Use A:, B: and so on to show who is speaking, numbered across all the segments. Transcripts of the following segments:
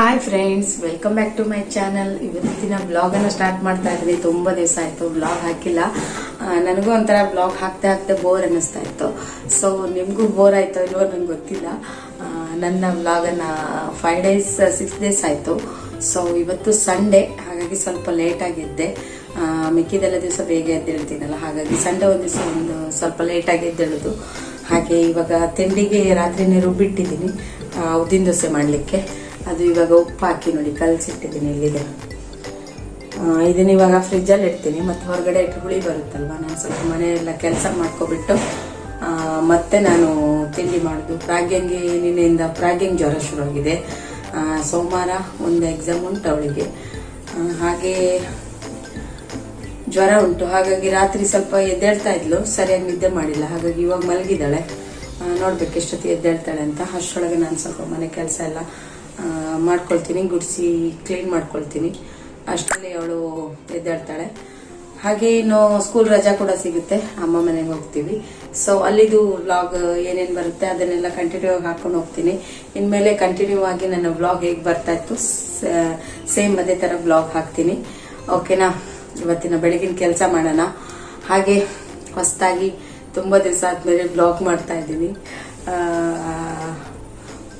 A: Hi friends welcome back to my channel ಇವತ್ತಿನ blog ಅನ್ನ start ಮಾಡ್ತಾ ಇದ್ವಿ. ತುಂಬಾ ದಿವಸ ಆಯ್ತು ಬ್ಲಾಗ್ ಹಾಕಿಲ್ಲ. ನನಗೂ ಒಂಥರ ಬ್ಲಾಗ್ ಹಾಕ್ತಾ ಹಾಕ್ತಾ ಬೋರ್ ಅನ್ನಿಸ್ತಾ ಇತ್ತು. ಸೊ ನಿಮಗೂ ಬೋರ್ ಆಯ್ತೋ ಇಲ್ವೋ ನಂಗೆ ಗೊತ್ತಿಲ್ಲ. ನನ್ನ ಬ್ಲಾಗನ್ನು ಫೈವ್ ಡೇಸ್ ಸಿಕ್ಸ್ ಡೇಸ್ ಆಯಿತು. ಸೊ ಇವತ್ತು ಸಂಡೇ ಹಾಗಾಗಿ ಸ್ವಲ್ಪ ಲೇಟಾಗಿದ್ದೆ ಮಿಕ್ಕಿದೆಲ್ಲ ದಿವಸ ಬೇಗ ಎದ್ದೇಳ್ತೀನಲ್ಲ, ಹಾಗಾಗಿ ಸಂಡೇ ಒಂದು ದಿವಸ ಒಂದು ಸ್ವಲ್ಪ ಲೇಟಾಗಿ ಎದ್ದೇಳೋದು. ಹಾಗೆ ಇವಾಗ ತಿಂಡಿಗೆ ರಾತ್ರಿನೇ ರುಬ್ಬಿಟ್ಟಿದ್ದೀನಿ. ಉದ್ದಿನ ದೋಸೆ ಮಾಡಲಿಕ್ಕೆ. ಅದು ಇವಾಗ ಉಪ್ಪು ಹಾಕಿ ನೋಡಿ, ಕಲಸಿಟ್ಟಿದ್ದೀನಿ ಇಲ್ಲಿದೆ. ಇದನ್ನು ಇವಾಗ ಫ್ರಿಜ್ಜಲ್ಲಿ ಇಡ್ತೀನಿ. ಮತ್ತು ಹೊರಗಡೆ ಇಟ್ಟು ಹುಳಿ ಬರುತ್ತಲ್ವ? ನಾನು ಸ್ವಲ್ಪ ಮನೆಯೆಲ್ಲ ಕೆಲಸ ಮಾಡ್ಕೊಬಿಟ್ಟು ಮತ್ತೆ ನಾನು ತಿಂಡಿ ಮಾಡೋದು. ಪ್ರಾಗ್ಯಂಗೆ, ನಿನ್ನೆಯಿಂದ ಪ್ರಾಗ್ಯಂಗ್ ಜ್ವರ ಶುರುವಾಗಿದೆ. ಸೋಮವಾರ ಒಂದು ಎಕ್ಸಾಮ್ ಉಂಟು ಅವಳಿಗೆ. ಹಾಗೆ ಜ್ವರ ಉಂಟು. ಹಾಗಾಗಿ ರಾತ್ರಿ ಸ್ವಲ್ಪ ಎದ್ದೇಳ್ತಾ ಇದ್ಲು. ಸರಿಯಾಗಿ ನಿದ್ದೆ ಮಾಡಿಲ್ಲ. ಹಾಗಾಗಿ ಇವಾಗ ಮಲಗಿದ್ದಾಳೆ. ನೋಡ್ಬೇಕು ಎಷ್ಟೊತ್ತಿಗೆ ಎದ್ದೇಳ್ತಾಳೆ ಅಂತ. ಅಷ್ಟರೊಳಗೆ ನಾನು ಸ್ವಲ್ಪ ಮನೆ ಕೆಲಸ ಎಲ್ಲ ಮಾಡ್ಕೊಳ್ತೀನಿ, ಗುಡಿಸಿ ಕ್ಲೀನ್ ಮಾಡ್ಕೊಳ್ತೀನಿ. ಅಷ್ಟರಲ್ಲಿ ಅವಳು ಎದ್ದಾಡ್ತಾಳೆ. ಹಾಗೆ ಇನ್ನು ಸ್ಕೂಲ್ ರಜಾ ಕೂಡ ಸಿಗುತ್ತೆ. ಅಮ್ಮ ಮನೆಗೆ ಹೋಗ್ತೀವಿ. ಸೊ ಅಲ್ಲಿದು ವ್ಲಾಗ್ ಏನೇನು ಬರುತ್ತೆ ಅದನ್ನೆಲ್ಲ ಕಂಟಿನ್ಯೂ ಆಗಿ ಹಾಕೊಂಡು ಹೋಗ್ತೀನಿ. ಇನ್ಮೇಲೆ ಕಂಟಿನ್ಯೂ ಆಗಿ ನನ್ನ ವ್ಲಾಗ್ ಹೇಗೆ ಬರ್ತಾ ಇತ್ತು ಸೇಮ್ ಅದೇ ಥರ ವ್ಲಾಗ್ ಹಾಕ್ತೀನಿ. ಓಕೆನಾ ಇವತ್ತಿನ ಬೆಳಗಿನ ಕೆಲಸ ಮಾಡೋಣ. ಹಾಗೆ ಹೊಸದಾಗಿ ತುಂಬ ದಿವಸ ಆದಮೇಲೆ ಬ್ಲಾಗ್ ಮಾಡ್ತಾ ಇದ್ದೀನಿ.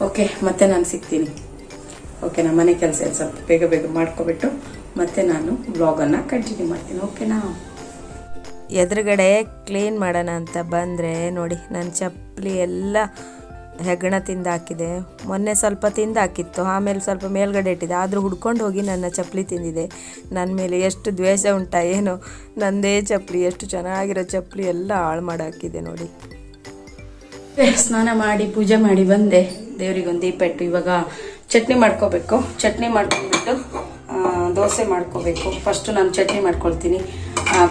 A: ಓಕೆ ಮತ್ತೆ ನಾನು ಸಿಗ್ತೀನಿ. ಓಕೆನಾ ಮನೆ ಕೆಲಸ ಸ್ವಲ್ಪ ಬೇಗ ಬೇಗ ಮಾಡ್ಕೊಬಿಟ್ಟು ಮತ್ತೆ ನಾನು ಬ್ಲಾಗನ್ನು ಕಂಟಿನ್ಯೂ ಮಾಡ್ತೀನಿ. ಓಕೆನಾ
B: ಎದುರುಗಡೆ ಕ್ಲೀನ್ ಮಾಡೋಣ ಅಂತ ಬಂದರೆ ನೋಡಿ ನನ್ನ ಚಪ್ಪಲಿ ಎಲ್ಲ ಹೆಗ್ಗಣ ತಿಂದಾಕಿದೆ ಮೊನ್ನೆ ಸ್ವಲ್ಪ ತಿಂದಾಕಿತ್ತು ಆಮೇಲೆ ಸ್ವಲ್ಪ ಮೇಲ್ಗಡೆ ಇಟ್ಟಿದೆ. ಆದರೂ ಹುಡ್ಕೊಂಡು ಹೋಗಿ ನನ್ನ ಚಪ್ಪಲಿ ತಿಂದಿದೆ. ನನ್ನ ಮೇಲೆ ಎಷ್ಟು ದ್ವೇಷ ಉಂಟಾ ಏನು. ನಂದೇ ಚಪ್ಪಲಿ ಎಷ್ಟು ಚೆನ್ನಾಗಿರೋ ಚಪ್ಪಲಿ ಎಲ್ಲ ಹಾಳು ಮಾಡಾಕಿದೆ ನೋಡಿ.
A: ಸ್ನಾನ ಮಾಡಿ ಪೂಜೆ ಮಾಡಿ ಬಂದೆ. ದೇವರಿಗೊಂದು ದೀಪ ಇಟ್ಟು ಇವಾಗ ಚಟ್ನಿ ಮಾಡ್ಕೋಬೇಕು. ಚಟ್ನಿ ಮಾಡ್ಕೊಂಡ್ಬಿಟ್ಟು ದೋಸೆ ಮಾಡ್ಕೋಬೇಕು. ಫಸ್ಟು ನಾನು ಚಟ್ನಿ ಮಾಡ್ಕೊಳ್ತೀನಿ.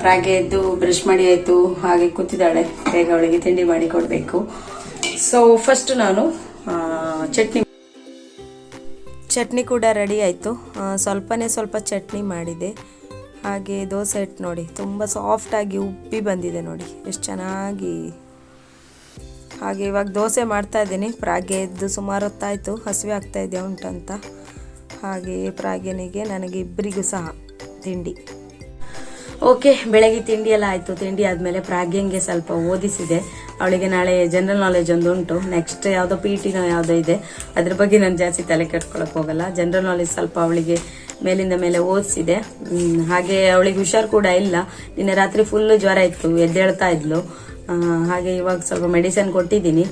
A: ಫ್ರಾಗೆ ಎದ್ದು ಬ್ರಷ್ ಮಾಡಿ ಆಯಿತು, ಹಾಗೆ ಕೂತಿದ್ದಾಳೆ. ಬೇಗ ಅವಳಿಗೆ ತಿಂಡಿ ಮಾಡಿ ಕೊಡಬೇಕು. ಸೊ ಫಸ್ಟು ನಾನು ಚಟ್ನಿ
B: ಚಟ್ನಿ ಕೂಡ ರೆಡಿ ಆಯಿತು. ಸ್ವಲ್ಪನೇ ಸ್ವಲ್ಪ ಚಟ್ನಿ ಮಾಡಿದೆ. ಹಾಗೆ ದೋಸೆ ಇಟ್ಟು ನೋಡಿ. ತುಂಬ ಸಾಫ್ಟಾಗಿ ಉಬ್ಬಿ ಬಂದಿದೆ ನೋಡಿ. ಎಷ್ಟು ಚೆನ್ನಾಗಿ ಹಾಗೆ ಇವಾಗ ದೋಸೆ ಮಾಡ್ತಾ ಇದ್ದೀನಿ. ಪ್ರಾಗೆ ಎದ್ದು ಸುಮಾರು ಹೊತ್ತಾಯಿತು. ಹಸಿವೆ ಆಗ್ತಾ ಇದೆ ಉಂಟಂತ. ಹಾಗೆ ಪ್ರಾಗ್ಯನಿಗೆ ನನಗೆ ಇಬ್ಬರಿಗೂ ಸಹ ತಿಂಡಿ.
A: ಓಕೆ, ಬೆಳಗ್ಗೆ ತಿಂಡಿ ಎಲ್ಲ ಆಯ್ತು. ತಿಂಡಿ ಆದಮೇಲೆ ಪ್ರಾಗ್ಯಂಗೆ ಸ್ವಲ್ಪ ಓದಿಸಿದೆ. ಅವಳಿಗೆ ನಾಳೆ ಜನರಲ್ ನಾಲೆಜ್ ಒಂದು ಉಂಟು. ನೆಕ್ಸ್ಟ್ ಯಾವುದೋ ಪಿ ಟಿನೋ ಯಾವುದೋ ಇದೆ. ಅದ್ರ ಬಗ್ಗೆ ನಾನು ಜಾಸ್ತಿ ತಲೆ ಕೆಟ್ಕೊಳಕ್ಕೆ ಹೋಗಲ್ಲ. ಜನರಲ್ ನಾಲೆಜ್ ಸ್ವಲ್ಪ ಅವಳಿಗೆ ಮೇಲಿಂದ ಮೇಲೆ ಓದಿಸಿದೆ. ಹಾಗೆ ಅವಳಿಗೆ ಹುಷಾರು ಕೂಡ ಇಲ್ಲ. ನಿನ್ನೆ ರಾತ್ರಿ ಫುಲ್ಲು ಜ್ವರ ಇತ್ತು. ಎದ್ದೇಳ್ತಾ ಇದ್ಲು. ಹಾಗೆ ಇವಾಗ ಸ್ವಲ್ಪ ಮೆಡಿಸಿನ್ ಕೊಟ್ಟಿದ್ದೀನಿ.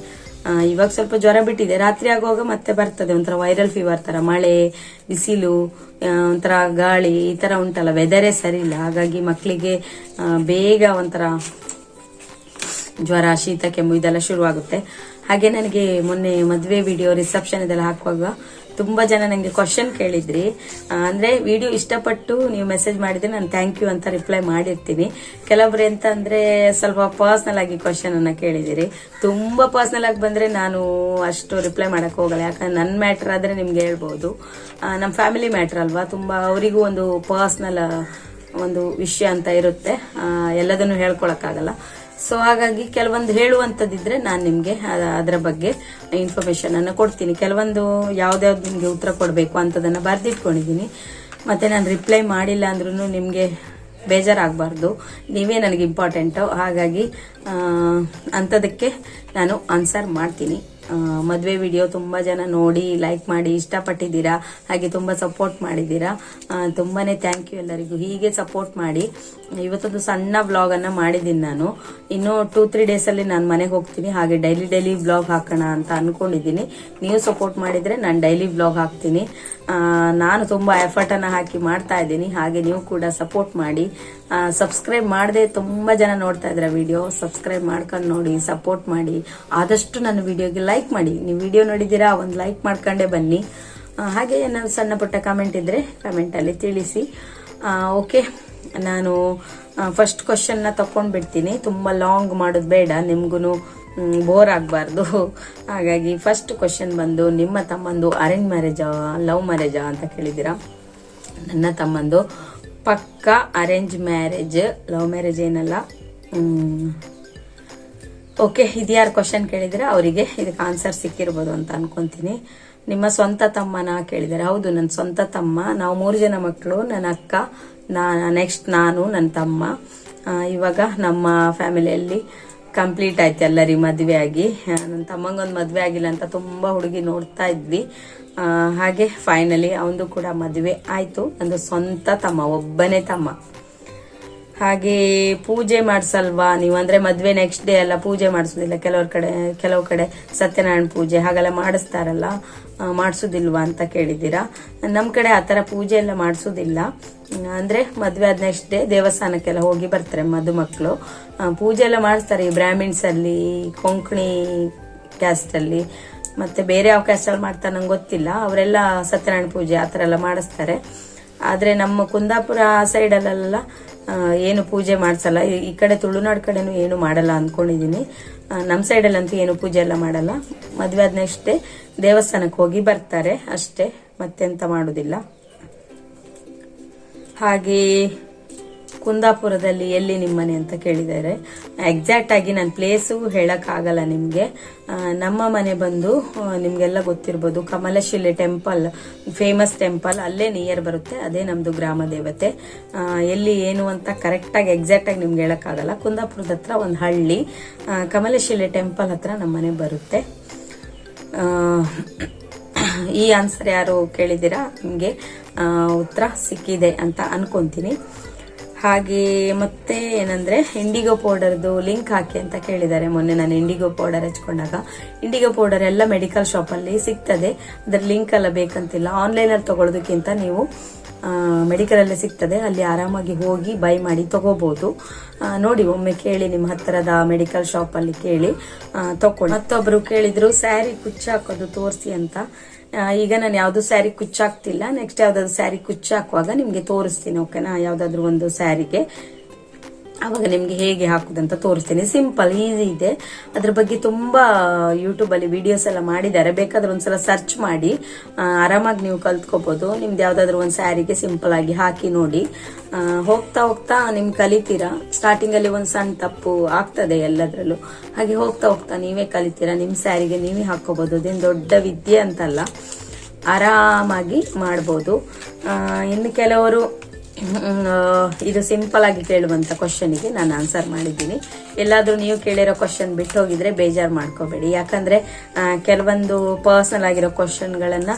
A: ಇವಾಗ ಸ್ವಲ್ಪ ಜ್ವರ ಬಿಟ್ಟಿದೆ. ರಾತ್ರಿ ಆಗುವಾಗ ಮತ್ತೆ ಬರ್ತದೆ. ಒಂಥರ ವೈರಲ್ ಫೀವರ್ ತರ, ಮಳೆ, ಬಿಸಿಲು ಒಂಥರ ಗಾಳಿ ಈ ತರ ಉಂಟಲ್ಲ ವೆದರೇ ಸರಿ ಇಲ್ಲ. ಹಾಗಾಗಿ ಮಕ್ಕಳಿಗೆ ಬೇಗ ಒಂಥರ ಜ್ವರ ಶೀತ ಕೆಮ್ಮು ಇದೆಲ್ಲ ಶುರುವಾಗುತ್ತೆ. ಹಾಗೆ ನನಗೆ ಮೊನ್ನೆ ಮದುವೆ ವಿಡಿಯೋ ರಿಸೆಪ್ಷನ್ ಇದೆಲ್ಲ ಹಾಕುವಾಗ ತುಂಬಾ ಜನ ನನಗೆ ಕ್ವಶನ್ ಕೇಳಿದ್ರಿ. ಅಂದ್ರೆ ವಿಡಿಯೋ ಇಷ್ಟಪಟ್ಟು ನೀವು ಮೆಸೇಜ್ ಮಾಡಿದ್ರೆ ನಾನು ಥ್ಯಾಂಕ್ ಯು ಅಂತ ರಿಪ್ಲೈ ಮಾಡಿರ್ತೀನಿ. ಕೆಲವೊಬ್ರು ಎಂತ ಅಂದ್ರೆ ಸ್ವಲ್ಪ ಪರ್ಸನಲ್ ಆಗಿ ಕ್ವಶನ್ ಅನ್ನ ಕೇಳಿದಿರಿ. ತುಂಬಾ ಪರ್ಸನಲ್ ಆಗಿ ಬಂದ್ರೆ ನಾನು ಅಷ್ಟು ರಿಪ್ಲೈ ಮಾಡಕ್ ಹೋಗಲ್ಲ. ಯಾಕಂದ್ರೆ ನನ್ನ ಮ್ಯಾಟರ್ ಆದ್ರೆ ನಿಮ್ಗೆ ಹೇಳ್ಬೋದು. ಆ, ನಮ್ಮ ಫ್ಯಾಮಿಲಿ ಮ್ಯಾಟರ್ ಅಲ್ವಾ? ತುಂಬಾ ಅವರಿಗೂ ಒಂದು ಪರ್ಸನಲ್ ಒಂದು ವಿಷಯ ಅಂತ ಇರುತ್ತೆ. ಎಲ್ಲದನ್ನು ಹೇಳ್ಕೊಳಕ್ಕಾಗಲ್ಲ. ಸೊ ಹಾಗಾಗಿ ಕೆಲವೊಂದು ಹೇಳುವಂಥದ್ದಿದ್ರೆ ನಾನು ನಿಮಗೆ ಅದರ ಬಗ್ಗೆ ಇನ್ಫಾರ್ಮೇಶನ್ ಅನ್ನು ಕೊಡ್ತೀನಿ. ಕೆಲವೊಂದು ಯಾವ್ದ್ಯಾವ್ದು ನಿಮಗೆ ಉತ್ತರ ಕೊಡಬೇಕು ಅಂತದನ್ನ ಬರೆದಿಟ್ಕೊಂಡಿದ್ದೀನಿ. ಮತ್ತೆ ನಾನು ರಿಪ್ಲೈ ಮಾಡಿಲ್ಲ ಅಂದ್ರೂ ನಿಮಗೆ ಬೇಜಾರಾಗಬಾರ್ದು. ನೀವೇ ನನಗೆ ಇಂಪಾರ್ಟೆಂಟು ಹಾಗಾಗಿ ಅಂಥದಕ್ಕೆ ನಾನು ಆನ್ಸರ್ ಮಾಡ್ತೀನಿ. ಮದುವೆ ವಿಡಿಯೋ ತುಂಬ ಜನ ನೋಡಿ ಲೈಕ್ ಮಾಡಿ, ಇಷ್ಟಪಟ್ಟಿದ್ದೀರಾ? ಹಾಗೆ ತುಂಬ ಸಪೋರ್ಟ್ ಮಾಡಿದ್ದೀರಾ? ತುಂಬಾನೇ ಥ್ಯಾಂಕ್ ಯು ಎಲ್ಲರಿಗೂ. ಹೀಗೆ ಸಪೋರ್ಟ್ ಮಾಡಿ, ಇವತ್ತೊಂದು ಸಣ್ಣ ವ್ಲಾಗನ್ನು ಮಾಡಿದ್ದೀನಿ ನಾನು. ಇನ್ನು ಟೂ ತ್ರೀ ಡೇಸ್ ಅಲ್ಲಿ ನಾನು ಮನೆಗೆ ಹೋಗ್ತೀನಿ. ಹಾಗೆ ಡೈಲಿ ಡೈಲಿ ವ್ಲಾಗ್ ಹಾಕೋಣ ಅಂತ ಅನ್ಕೊಂಡಿದ್ದೀನಿ. ನೀವು ಸಪೋರ್ಟ್ ಮಾಡಿದ್ರೆ ನಾನು ಡೈಲಿ ವ್ಲಾಗ್ ಹಾಕ್ತೀನಿ. ನಾನು ತುಂಬಾ ಎಫರ್ಟ್ ಅನ್ನ ಹಾಕಿ ಮಾಡ್ತಾ ಇದ್ದೀನಿ. ಹಾಗೆ ನೀವು ಕೂಡ ಸಪೋರ್ಟ್ ಮಾಡಿ. ಸಬ್ಸ್ಕ್ರೈಬ್ ಮಾಡದೆ ತುಂಬಾ ಜನ ನೋಡ್ತಾ ಇದ್ರ ವಿಡಿಯೋ ಸಬ್ಸ್ಕ್ರೈಬ್ ಮಾಡ್ಕೊಂಡು ನೋಡಿ ಸಪೋರ್ಟ್ ಮಾಡಿ. ಆದಷ್ಟು ನನ್ನ ವಿಡಿಯೋಗೆ ಲೈಕ್ ಮಾಡಿ. ನೀವು ವಿಡಿಯೋ ನೋಡಿದ್ದೀರಾ, ಒಂದು ಲೈಕ್ ಮಾಡ್ಕೊಂಡೇ ಬನ್ನಿ. ಹಾಗೆ ಏನಾದ್ರು ಸಣ್ಣ ಪುಟ್ಟ ಕಮೆಂಟ್ ಇದ್ರೆ ಕಮೆಂಟಲ್ಲಿ ತಿಳಿಸಿ. ಓಕೆ ನಾನು ಫಸ್ಟ್ ಕ್ವಶನ್ನ ತಕೊಂಡ್ ಬಿಡ್ತೀನಿ ತುಂಬಾ ಲಾಂಗ್ ಮಾಡೋದು ಬೇಡ ನಿಮ್ಗೂ ಬೋರ್ ಆಗಬಾರ್ದು. ಹಾಗಾಗಿ ಫಸ್ಟ್ ಕ್ವಶನ್ ಬಂದು, ನಿಮ್ಮ ತಮ್ಮಂದು ಅರೇಂಜ್ ಮ್ಯಾರೇಜಾ ಲವ್ ಮ್ಯಾರೇಜಾ ಅಂತ ಕೇಳಿದ್ದೀರಾ? ನನ್ನ ತಮ್ಮಂದು ಪಕ್ಕ ಅರೇಂಜ್ ಮ್ಯಾರೇಜ್ ಲವ್ ಮ್ಯಾರೇಜ್ ಏನಲ್ಲ ಓಕೆ ಇದು ಯಾರು ಕ್ವಶನ್ ಕೇಳಿದ್ರೆ ಅವರಿಗೆ ಇದಕ್ಕೆ ಆನ್ಸರ್ ಸಿಕ್ಕಿರ್ಬೋದು ಅಂತ ಅನ್ಕೊಂತೀನಿ. ನಿಮ್ಮ ಸ್ವಂತ ತಮ್ಮನ ಕೇಳಿದ್ದಾರೆ. ಹೌದು, ನನ್ನ ಸ್ವಂತ ತಮ್ಮ. ನಾವು ಮೂರು ಜನ ಮಕ್ಕಳು, ನನ್ನ ಅಕ್ಕ, ನಾ ನೆಕ್ಸ್ಟ್ ನಾನು, ನನ್ನ ತಮ್ಮ. ಇವಾಗ ನಮ್ಮ ಫ್ಯಾಮಿಲಿಯಲ್ಲಿ ಕಂಪ್ಲೀಟ್ ಆಯ್ತು ಎಲ್ಲರಿಗೆ ಮದುವೆ ಆಗಿ. ನನ್ನ ತಮ್ಮಂಗೊಂದು ಮದುವೆ ಆಗಿಲ್ಲ ಅಂತ ತುಂಬ ಹುಡುಗಿ ನೋಡ್ತಾ ಇದ್ವಿ. ಹಾಗೆ ಫೈನಲಿ ಅವನದು ಕೂಡ ಮದುವೆ ಆಯ್ತು. ನಂದು ಸ್ವಂತ ತಮ್ಮ, ಒಬ್ಬನೇ ತಮ್ಮ. ಹಾಗೆ ಪೂಜೆ ಮಾಡ್ಸಲ್ವಾ? ನೀವು ಅಂದ್ರೆ ಮದ್ವೆ ನೆಕ್ಸ್ಟ್ ಡೇ ಎಲ್ಲ ಪೂಜೆ ಮಾಡಿಸೋದಿಲ್ಲ? ಕೆಲವ್ರ ಕಡೆ, ಕೆಲವು ಕಡೆ ಸತ್ಯನಾರಾಯಣ ಪೂಜೆ ಹಾಗೆಲ್ಲ ಮಾಡಿಸ್ತಾರಲ್ಲ? ಮಾಡಿಸೋದಿಲ್ವಾ ಅಂತ ಕೇಳಿದ್ದೀರಾ? ನಮ್ಮ ಕಡೆ ಆ ಥರ ಪೂಜೆ ಎಲ್ಲ ಮಾಡಿಸೋದಿಲ್ಲ. ಅಂದ್ರೆ ಮದುವೆ ಆದ ನೆಕ್ಸ್ಟ್ ಡೇ ದೇವಸ್ಥಾನಕ್ಕೆಲ್ಲ ಹೋಗಿ ಬರ್ತಾರೆ ಮದುಮಕ್ಕಳು ಪೂಜೆ ಎಲ್ಲ ಮಾಡಿಸ್ತಾರೆ ಈ ಬ್ರಾಹ್ಮಿಣ್ಸಲ್ಲಿ ಕೊಂಕಣಿ ಕ್ಯಾಸ್ಟ್ ಅಲ್ಲಿ. ಮತ್ತೆ ಬೇರೆ ಯಾವ ಕ್ಯಾಸ್ಟ್ ಅಲ್ಲಿ ಮಾಡ್ತಾರೆ ನಂಗೆ ಗೊತ್ತಿಲ್ಲ. ಅವರೆಲ್ಲ ಸತ್ಯನಾರಾಯಣ ಪೂಜೆ ಆ ಥರ ಎಲ್ಲ ಮಾಡಿಸ್ತಾರೆ. ಆದ್ರೆ ನಮ್ಮ ಕುಂದಾಪುರ ಸೈಡ್ ಸೈಡಲ್ಲೆಲ್ಲ ಆ, ಏನು ಪೂಜೆ ಮಾಡಿಸಲ್ಲ. ಈ- ಕಡೆ ತುಳುನಾಡು ಕಡೆನೂ ಏನು ಮಾಡಲ್ಲ ಅಂದ್ಕೊಂಡಿದ್ದೀನಿ ನಮ್ಮ ಸೈಡಲ್ಲಂತೂ ಏನು ಪೂಜೆ ಎಲ್ಲ ಮಾಡಲ್ಲ. ಮದುವೆ ಆದ ನೆಕ್ಸ್ಟ್ ದೇವಸ್ಥಾನಕ್ಕೆ ಹೋಗಿ ಬರ್ತಾರೆ ಅಷ್ಟೇ ಮತ್ತೆಂತ ಮಾಡೋದಿಲ್ಲ. ಹಾಗೆ ಕುಂದಾಪುರದಲ್ಲಿ ಎಲ್ಲಿ ನಿಮ್ಮನೆ ಅಂತ ಕೇಳಿದ್ದಾರೆ. ಎಕ್ಸಾಕ್ಟ್ ಆಗಿ ನಾನು ಪ್ಲೇಸು ಹೇಳೋಕ್ಕಾಗಲ್ಲ ನಿಮಗೆ. ನಮ್ಮ ಮನೆ ಬಂದು ನಿಮಗೆಲ್ಲ ಗೊತ್ತಿರ್ಬೋದು, ಕಮಲಶಿಲೆ ಟೆಂಪಲ್ ಫೇಮಸ್ ಟೆಂಪಲ್ ಅಲ್ಲೇ ನಿಯರ್ ಬರುತ್ತೆ, ಅದೇ ನಮ್ಮದು ಗ್ರಾಮ ದೇವತೆ. ಎಲ್ಲಿ ಏನು ಅಂತ ಕರೆಕ್ಟಾಗಿ ಎಕ್ಸಾಕ್ಟ್ ಆಗಿ ನಿಮ್ಗೆ ಹೇಳೋಕ್ಕಾಗಲ್ಲ. ಕುಂದಾಪುರದ ಹತ್ರ ಒಂದು ಹಳ್ಳಿ ಕಮಲಶಿಲೆ ಟೆಂಪಲ್ ಹತ್ರ ನಮ್ಮ ಮನೆ ಬರುತ್ತೆ. ಈ ಆನ್ಸರ್ ಯಾರು ಕೇಳಿದ್ದೀರಾ? ನಿಮಗೆ ಉತ್ತರ ಸಿಕ್ಕಿದೆ ಅಂತ ಅನ್ಕೊಂತೀನಿ. ಹಾಗೆ ಮತ್ತೆ ಏನಂದ್ರೆ ಇಂಡಿಗೋ ಪೌಡರ್ದು ಲಿಂಕ್ ಹಾಕಿ ಅಂತ ಕೇಳಿದ್ದಾರೆ. ಮೊನ್ನೆ ನಾನು ಇಂಡಿಗೋ ಪೌಡರ್ ಹಚ್ಕೊಂಡಾಗ. ಇಂಡಿಗೋ ಪೌಡರ್ ಎಲ್ಲ ಮೆಡಿಕಲ್ ಶಾಪಲ್ಲಿ ಸಿಗ್ತದೆ. ಅದ್ರ ಲಿಂಕ್ ಎಲ್ಲ ಬೇಕಂತಿಲ್ಲ. ಆನ್ಲೈನಲ್ಲಿ ತಗೊಳ್ಳೋದಕ್ಕಿಂತ ನೀವು ಮೆಡಿಕಲ್ ಅಲ್ಲೇ ಸಿಗ್ತದೆ. ಅಲ್ಲಿ ಆರಾಮಾಗಿ ಹೋಗಿ ಬೈ ಮಾಡಿ ತಗೋಬಹುದು ನೋಡಿ ಒಮ್ಮೆ ಕೇಳಿ ನಿಮ್ಮ ಹತ್ತಿರದ ಮೆಡಿಕಲ್ ಶಾಪ್ ಅಲ್ಲಿ ಕೇಳಿ ತಕೊಳ್ಳಿ ಮತ್ತೊಬ್ರು ಕೇಳಿದ್ರು, ಸ್ಯಾರಿ ಕುಚ್ಚಾಕೋದು ತೋರಿಸಿ ಅಂತ. ಈಗ ನಾನು ಯಾವ್ದು ಸ್ಯಾರಿ ಕುಚ್ಚಾಕ್ತಿಲ್ಲ. ನೆಕ್ಸ್ಟ್ ಯಾವ್ದಾದ್ರು ಸ್ಯಾರಿ ಕುಚ್ಚಾಕುವಾಗ ನಿಮ್ಗೆ ತೋರಿಸ್ತೀನಿ ಓಕೆನಾ ಯಾವ್ದಾದ್ರು ಒಂದು ಸ್ಯಾರಿಗೆ. ಅವಾಗ ನಿಮ್ಗೆ ಹೇಗೆ ಹಾಕುದಂತ ತೋರಿಸ್ತೀನಿ. ಸಿಂಪಲ್ ಈಸಿ ಇದೆ. ಅದ್ರ ಬಗ್ಗೆ ತುಂಬಾ ಯೂಟ್ಯೂಬ್ ಅಲ್ಲಿ ವಿಡಿಯೋಸ್ ಎಲ್ಲ ಮಾಡಿದ್ದಾರೆ. ಬೇಕಾದ್ರೆ ಒಂದ್ಸಲ ಸರ್ಚ್ ಮಾಡಿ. ಆರಾಮಾಗಿ ನೀವು ಕಲ್ತ್ಕೋಬಹುದು ನಿಮ್ದು ಯಾವ್ದಾದ್ರು ಒಂದು ಸ್ಯಾರಿಗೆ ಸಿಂಪಲ್ ಆಗಿ ಹಾಕಿ ನೋಡಿ. ಹೋಗ್ತಾ ಹೋಗ್ತಾ ನಿಮ್ ಕಲಿತೀರಾ? ಸ್ಟಾರ್ಟಿಂಗ್ ಅಲ್ಲಿ ಒಂದ್ ಸಣ್ಣ ತಪ್ಪು ಆಗ್ತದೆ ಎಲ್ಲದ್ರಲ್ಲೂ. ಹಾಗೆ ಹೋಗ್ತಾ ಹೋಗ್ತಾ ನೀವೇ ಕಲಿತೀರಾ? ನಿಮ್ ಸ್ಯಾರಿಗೆ ನೀವೇ ಹಾಕೋಬಹುದು ಅದೇನು ದೊಡ್ಡ ವಿದ್ಯೆ ಅಂತಲ್ಲ. ಆರಾಮಾಗಿ ಮಾಡ್ಬೋದು. ಇನ್ನು ಕೆಲವರು ಇದು ಸಿಂಪಲ್ ಆಗಿ ಕೇಳುವಂತ ಕ್ವಶನ್ಗೆ ನಾನು ಆನ್ಸರ್ ಮಾಡಿದ್ದೀನಿ. ಎಲ್ಲಾದ್ರೂ ನೀವು ಕೇಳಿರೋ ಕ್ವಶನ್ ಬಿಟ್ಟು ಹೋಗಿದ್ರೆ ಬೇಜಾರು ಮಾಡ್ಕೋಬೇಡಿ. ಯಾಕಂದ್ರೆ ಕೆಲವೊಂದು ಪರ್ಸನಲ್ ಆಗಿರೋ ಕ್ವಶನ್ಗಳನ್ನ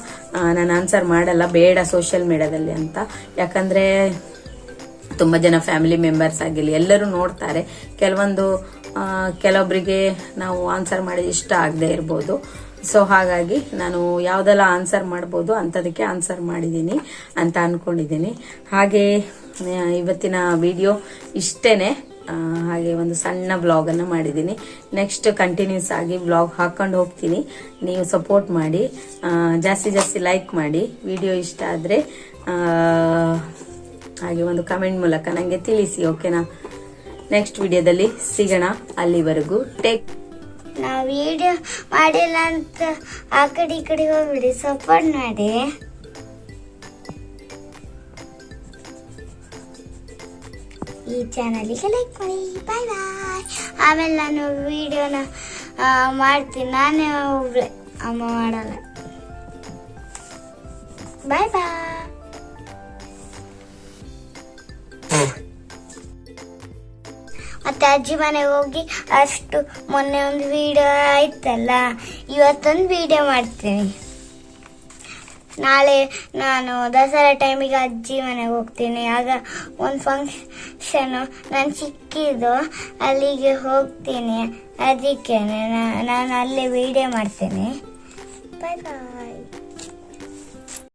A: ನಾನು ಆನ್ಸರ್ ಮಾಡಲ್ಲ, ಬೇಡ ಸೋಷಿಯಲ್ ಮೀಡಿಯಾದಲ್ಲಿ ಅಂತ. ಯಾಕಂದ್ರೆ, ತುಂಬ ಜನ ಫ್ಯಾಮಿಲಿ ಮೆಂಬರ್ಸ್ ಆಗಿರಲಿ, ಎಲ್ಲರೂ ನೋಡ್ತಾರೆ. ಕೆಲವೊಂದು ಕೆಲವೊಬ್ಬರಿಗೆ ನಾವು ಆನ್ಸರ್ ಮಾಡಿ ಇಷ್ಟ ಆಗದೆ ಇರ್ಬೋದು. ಸೊ ಹಾಗಾಗಿ ನಾನು ಯಾವುದೆಲ್ಲ ಆನ್ಸರ್ ಮಾಡ್ಬೋದು ಅಂಥದಕ್ಕೆ ಆನ್ಸರ್ ಮಾಡಿದ್ದೀನಿ ಅಂತ ಅಂದ್ಕೊಂಡಿದ್ದೀನಿ ಹಾಗೆ ಇವತ್ತಿನ ವಿಡಿಯೋ ಇಷ್ಟೇನೆ. ಹಾಗೆ ಒಂದು ಸಣ್ಣ ಬ್ಲಾಗ್ ಅನ್ನು ಮಾಡಿದ್ದೀನಿ. ನೆಕ್ಸ್ಟ್ ಕಂಟಿನ್ಯೂಸ್ ಆಗಿ ಬ್ಲಾಗ್ ಹಾಕೊಂಡು ಹೋಗ್ತೀನಿ. ನೀವು ಸಪೋರ್ಟ್ ಮಾಡಿ ಜಾಸ್ತಿ ಜಾಸ್ತಿ ಲೈಕ್ ಮಾಡಿ ವಿಡಿಯೋ ಇಷ್ಟ ಆದರೆ ಹಾಗೆ ಒಂದು ಕಮೆಂಟ್ ಮೂಲಕ ನನಗೆ ತಿಳಿಸಿ ಓಕೆನಾ ನೆಕ್ಸ್ಟ್ ವಿಡಿಯೋದಲ್ಲಿ ಸಿಗೋಣ. ಅಲ್ಲಿವರೆಗೂ ಟೇಕ್
C: ನಾವು ವಿಡಿಯೋ ಮಾಡಿಲ್ಲ ಅಂತ ಆ ಕಡೆ ಈ ಕಡೆ ಹೋಗ್ಬಿಡಿ ಸಪೋರ್ಟ್ ಮಾಡಿ. ಈ ಚಾನಲಿಗೆ ಲೈಕ್ ಮಾಡಿ ಬಾಯ್ ಬಾಯ್ ಆಮೇಲೆ ನಾನು ವಿಡಿಯೋನ ಮಾಡ್ತೀನಿ. ನಾನೇ ಒಬ್ಳೆ, ಅಮ್ಮ ಮಾಡಲ್ಲ. ಬಾಯ್ ಬಾಯ್ ಮತ್ತೆ ಅಜ್ಜಿ ಮನೆಗೆ ಹೋಗಿ ಅಷ್ಟು ಮೊನ್ನೆ ಒಂದು ವಿಡಿಯೋ ಆಯ್ತಲ್ಲ, ಇವತ್ತೊಂದು ವಿಡಿಯೋ ಮಾಡ್ತೀನಿ. ನಾಳೆ ನಾನು ದಸರಾ ಟೈಮಿಗೆ ಅಜ್ಜಿ ಮನೆಗೆ ಹೋಗ್ತೀನಿ. ಆಗ ಒಂದು ಫಂಕ್ಷನು ನಾನು ಚಿಕ್ಕಿದ್ದು, ಅಲ್ಲಿಗೆ ಹೋಗ್ತೀನಿ. ಅದಕ್ಕೆ ನಾನು ಅಲ್ಲೇ ವಿಡಿಯೋ ಮಾಡ್ತೀನಿ. ಬಾಯ್ ಬಾಯ್